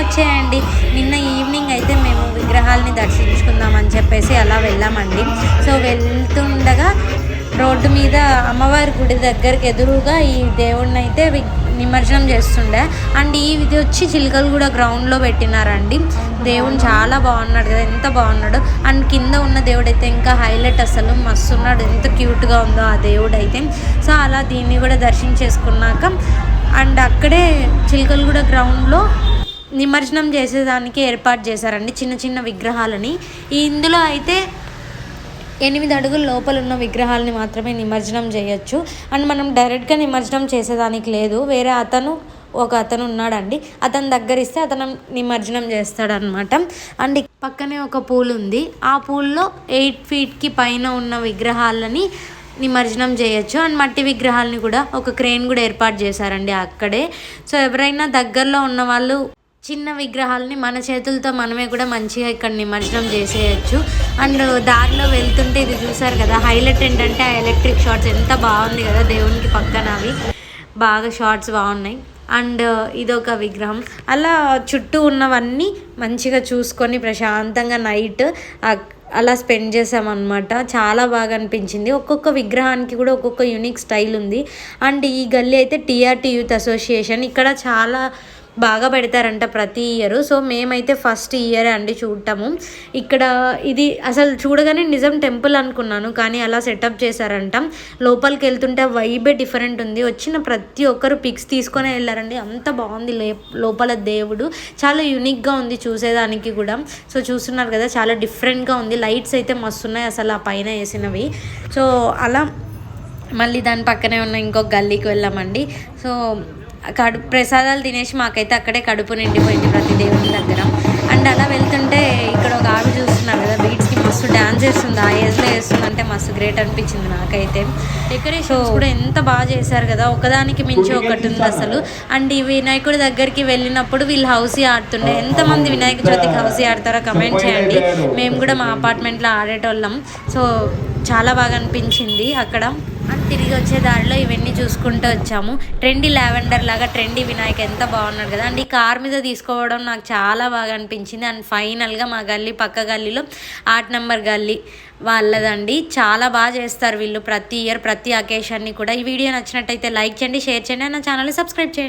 వచ్చేయండి. నిన్న ఈవినింగ్ అయితే మేము విగ్రహాలని దర్శించుకుందామని చెప్పేసి అలా వెళ్ళామండి. సో వెళ్తుండగా రోడ్డు మీద అమ్మవారి గుడి దగ్గరికి ఎదురుగా ఈ దేవుడిని అయితే నిమజ్జనం చేస్తుండే. అండ్ ఈ ఇది వచ్చి చిలుకలు కూడా గ్రౌండ్లో పెట్టినారండి. దేవుడు చాలా బాగున్నాడు కదా ఎంత బాగున్నాడు. అండ్ కింద ఉన్న దేవుడు అయితే ఇంకా హైలైట్ అసలు మస్తు ఉన్నాడు ఎంత క్యూట్గా ఉందో ఆ దేవుడు అయితే సో అలా దీన్ని కూడా దర్శించేసుకున్నాక అండ్ అక్కడే చిలకలగూడ గ్రౌండ్లో నిమజ్జనం చేసేదానికి ఏర్పాటు చేశారండి చిన్న చిన్న విగ్రహాలని. ఇందులో అయితే ఎనిమిది అడుగుల లోపల ఉన్న విగ్రహాలని మాత్రమే నిమజ్జనం చేయొచ్చు. అండ్ మనం డైరెక్ట్గా నిమజ్జనం చేసేదానికి లేదు. వేరే అతను ఒక అతను ఉన్నాడండి. అతని దగ్గర ఇస్తే అతను నిమజ్జనం చేస్తాడనమాట అండ్ పక్కనే ఒక పూల్ ఉంది. ఆ పూల్లో ఎయిట్ ఫీట్కి పైన ఉన్న విగ్రహాలని నిమజ్జనం చేయొచ్చు. అండ్ మట్టి విగ్రహాలని కూడా ఒక క్రేన్ కూడా ఏర్పాటు చేశారండి అక్కడే. సో ఎవరైనా దగ్గరలో ఉన్న వాళ్ళు చిన్న విగ్రహాలని మన చేతులతో మనమే కూడా మంచిగా ఇక్కడ నిమజ్జనం చేసేయచ్చు. అండ్ దారిలో వెళ్తుంటే ఇది చూసారు కదా హైలైట్ ఏంటంటే ఆ ఎలక్ట్రిక్ షార్ట్స్ ఎంత బాగుంది కదా దేవునికి పక్కన అవి. బాగా షార్ట్స్ బాగున్నాయి. అండ్ ఇదొక విగ్రహం. అలా చుట్టూ ఉన్నవన్నీ మంచిగా చూసుకొని ప్రశాంతంగా నైట్ అలా స్పెండ్ చేసామన్నమాట. చాలా బాగా అనిపించింది. ఒక్కొక్క విగ్రహానికి కూడా ఒక్కొక్క యూనిక్ స్టైల్ ఉంది. అండ్ ఈ గల్లీ అయితే టీఆర్టీ యూత్ అసోసియేషన్. ఇక్కడ చాలా బాగా పెడతారంట ప్రతి ఇయర్ సో మేమైతే ఫస్ట్ ఇయర్ అండి చూడటము. ఇక్కడ ఇది అసలు చూడగానే నిజం టెంపుల్ అనుకున్నాను కానీ అలా సెటప్ చేశారంట. లోపలికి వెళ్తుంటే వైబే డిఫరెంట్ ఉంది. వచ్చిన ప్రతి ఒక్కరు పిక్స్ తీసుకొని వెళ్ళారండి. అంత బాగుంది లే- లోపల దేవుడు. చాలా యూనిక్గా ఉంది చూసేదానికి కూడా. సో చూస్తున్నారు కదా చాలా డిఫరెంట్గా ఉంది. లైట్స్ అయితే మస్తు ఉన్నాయి అసలు ఆ పైన వేసినవి. సో అలా మళ్ళీ దాని పక్కనే ఉన్న ఇంకొక గల్లీకి వెళ్ళామండి. సో కడు ప్రసాదాలు తినేసి మాకైతే అక్కడే కడుపు నిండిపోయింది ప్రతి దేవుని దగ్గర. అండ్ అలా వెళ్తుంటే ఇక్కడ ఒక ఆవిడ చూస్తున్నారు కదా బీట్స్కి మస్తు డ్యాన్స్ చేస్తుంది ఆ ఏజ్లో వేస్తుందంటే మస్తు గ్రేట్ అనిపించింది నాకైతే. డెకరేషన్స్ కూడా ఎంత బాగా చేశారు కదా ఒకదానికి మించి ఒకటి ఉంది అసలు. అండ్ ఈ వినాయకుడి దగ్గరికి వెళ్ళినప్పుడు వీళ్ళు హౌసీ ఆడుతుండే. ఎంతమంది వినాయక చవితికి హౌసీ ఆడతారో కమెంట్ చేయండి. మేము కూడా మా అపార్ట్మెంట్లో ఆడేటోళ్ళం. సో చాలా బాగా అనిపించింది అక్కడ. అండ్ తిరిగి వచ్చే దారిలో ఇవన్నీ చూసుకుంటూ వచ్చాము. ట్రెండీ లావెండర్ లాగా ట్రెండీ వినాయక్ ఎంత బాగున్నాడు కదా. అండ్ ఈ కార్ మీద తీసుకోవడం నాకు చాలా బాగా అనిపించింది. అండ్ ఫైనల్గా మా గల్లీ పక్క గల్లీలో ఆట్ నెంబర్ గల్లీ వాళ్ళదండి. చాలా బాగా చేస్తారు వీళ్ళు ప్రతి ఇయర్ ప్రతి అకేషన్ని కూడా. ఈ వీడియో నచ్చినట్టయితే లైక్ చేయండి షేర్ చేయండి నా ఛానల్ని సబ్స్క్రైబ్ చేయండి.